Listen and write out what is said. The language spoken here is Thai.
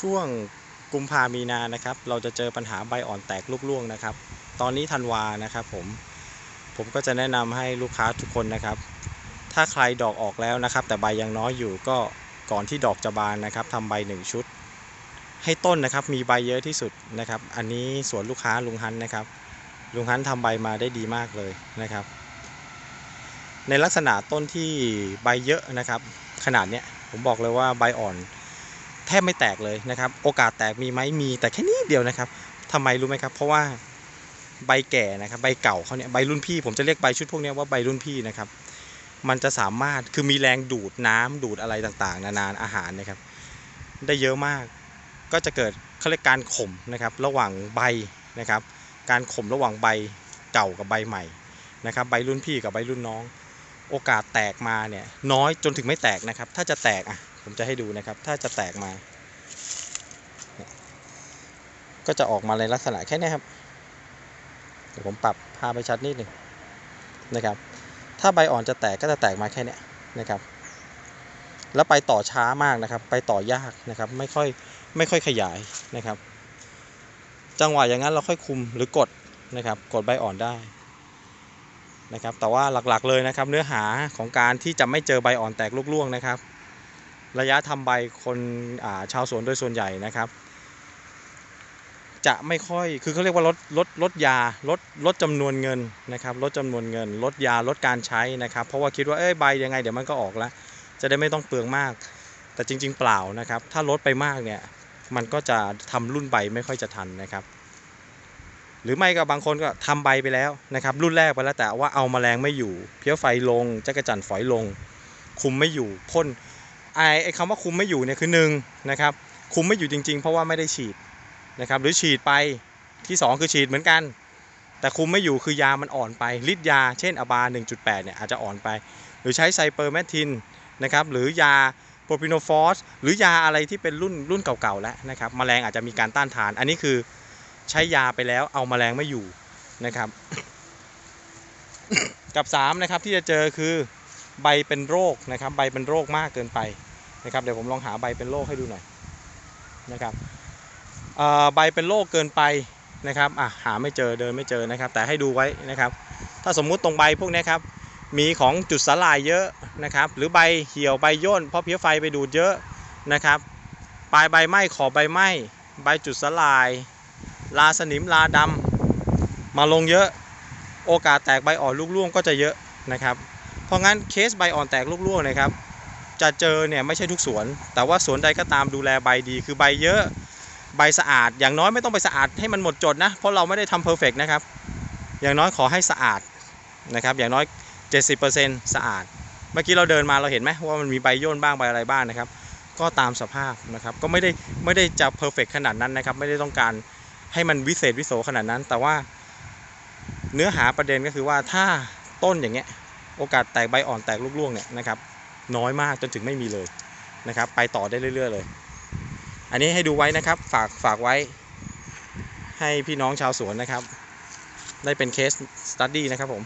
ช่วงกุมภามีนานะครับ เราจะเจอปัญหาใบอ่อนแตกลูกร่วงนะครับ ตอนนี้ธันวานะครับผม ผมก็จะแนะนำให้ลูกค้าทุกคนนะครับ ถ้าใครดอกออกแล้วนะครับ แต่ใบยังน้อยอยู่ก็ก่อนที่ดอกจะบานนะครับทำใบหนึ่งชุด ให้ต้นนะครับมีใบเยอะที่สุดนะครับ อันนี้สวนลูกค้าลุงฮันนะครับ ลุงฮันทำใบมาได้ดีมากเลยนะครับ ในลักษณะต้นที่ใบเยอะนะครับ ขนาดเนี้ยผมบอกเลยว่าใบอ่อน แทบไม่แตกเลยนะครับ โอกาสแตกมีไหมมีแต่แค่นี้เดียวนะครับทำไมรู้ไหมครับ เพราะว่าใบแก่นะครับใบเก่าเขาเนี่ยใบรุ่นพี่ ผมจะเรียกใบชุดพวกนี้ว่าใบรุ่นพี่นะครับ มันจะสามารถคือมีแรงดูดน้ำดูดอะไรต่างๆ นานาอาหารนะครับ ได้เยอะมาก ก็จะเกิดเขาเรียกการข่มนะครับ ระหว่างใบนะครับ การข่มระหว่างใบเก่ากับใบใหม่นะครับ ใบรุ่นพี่กับใบรุ่นน้อง โอกาสแตกมาเนี่ยน้อยจนถึงไม่แตกนะครับ ถ้าจะแตกอะ ผมจะให้ดูนะครับ ถ้าจะแตกมา ก็จะออกมาในลักษณะแค่นี้ครับ เดี๋ยวผมปรับภาพไปชัดนิดหนึ่งนะครับ ถ้าใบอ่อนจะแตกก็จะแตกมาแค่นี้นะครับ แล้วไปต่อช้ามากนะครับ ไปต่อยากนะครับ ไม่ค่อยไม่ค่อยขยายนะครับ จังหวะอย่างนั้นเราค่อยคุมหรือกดนะครับ กดใบอ่อนได้นะครับแต่ว่าหลักๆเลยนะครับเนื้อหาของการที่จะไม่เจอใบอ่อนแตกลูกร่วงนะครับ ระยะทำใบคนาชาวสวนโดยส่วนใหญ่นะครับ จะไม่ค่อยคือเขาเรียกว่าลดลดลดยาลดลดจำนวนเงินนะครับลดจำนวนเงิน ลดยาลดการใช้นะครับ เพราะว่าคิดว่าเอ้ยใบยังไงเดี๋ยวมันก็ออกแล้วจะได้ไม่ต้องเปลืองมาก แต่จริง ๆ เปล่านะครับ ถ้าลดไปมากเนี่ยมันก็จะทำรุ่นใบไม่ค่อยจะทันนะครับหรือไม่ก็บางคนก็ทำใบไปแล้วนะครับรุ่นแรกไปแล้วแต่ว่าเอามาแมลงไม่อยู่ เพี้ยไฟลงจักระจันฝอยลง คุมไม่อยู่พ่น ไอไอคำว่าคุมไม่อยู่เนี่ยคือหนึ่งนะครับคุมไม่อยู่จริง ๆ เพราะว่าไม่ได้ฉีดนะครับหรือฉีดไปที่สองคือฉีดเหมือนกัน แต่คุมไม่อยู่คือยามันอ่อนไปฤทธิ์ยา เช่นอบา 1.8 เนี่ยอาจจะอ่อนไป หรือใช้ไซเปอร์แมทินนะครับหรือยาโปรพิโนฟอสหรือยาอะไรที่เป็นรุ่นรุ่นเก่าๆแล้วนะครับแมลงอาจจะมีการต้านทาน อันนี้คือใช้ยาไปแล้วเอาแมลงไม่อยู่นะครับ กับ3นะครับที่จะเจอคือใบเป็นโรคนะครับใบเป็นโรคมากเกินไป นะครับเดี๋ยวผมลองหาใบเป็นโรคให้ดูหน่อยนะครับใบเป็นโรคเกินไปนะครับอะหาไม่เจอเดินไม่เจอนะครับ แต่ให้ดูไว้นะครับ ถ้าสมมุติตรงใบพวกนี้ครับมีของจุดสลายเยอะนะครับ หรือใบเหี่ยวใบย่นเพราะเพี้ยไฟไปดูดเยอะนะครับ ปลายใบไหม้ขอบใบไหม้ใบจุดสลาย ลาสนิมลาดำมาลงเยอะ โอกาสแตกใบอ่อนลูกร่วงก็จะเยอะนะครับ เพราะงั้นเคสใบอ่อนแตกลูกร่วงนะครับ จะเจอเนี่ยไม่ใช่ทุกสวน แต่ว่าสวนใดก็ตามดูแลใบดี คือใบเยอะใบสะอาด อย่างน้อยไม่ต้องไปสะอาดให้มันหมดจดนะ เพราะเราไม่ได้ทำเพอร์เฟกนะครับ อย่างน้อยขอให้สะอาดนะครับ อย่างน้อย 70%สะอาด เมื่อกี้เราเดินมาเราเห็นไหมว่ามันมีใบย่นบ้างใบอะไรบ้างนะครับ ก็ตามสภาพนะครับ ก็ไม่ได้ไม่ได้จะเพอร์เฟกขนาดนั้นนะครับ ไม่ได้ต้องการให้มันวิเศษวิโสขนาดนั้น แต่ว่า เนื้อหาประเด็นก็คือว่าถ้าต้นอย่างเงี้ย โอกาสแตกใบอ่อนแตกลูกร่วงเนี่ยนะครับ น้อยมากจนถึงไม่มีเลยนะครับ ไปต่อได้เรื่อย ๆ เลย อันนี้ให้ดูไว้นะครับ ฝากฝากไว้ ให้พี่น้องชาวสวนนะครับ ได้เป็นเคสสตัดดี้นะครับผม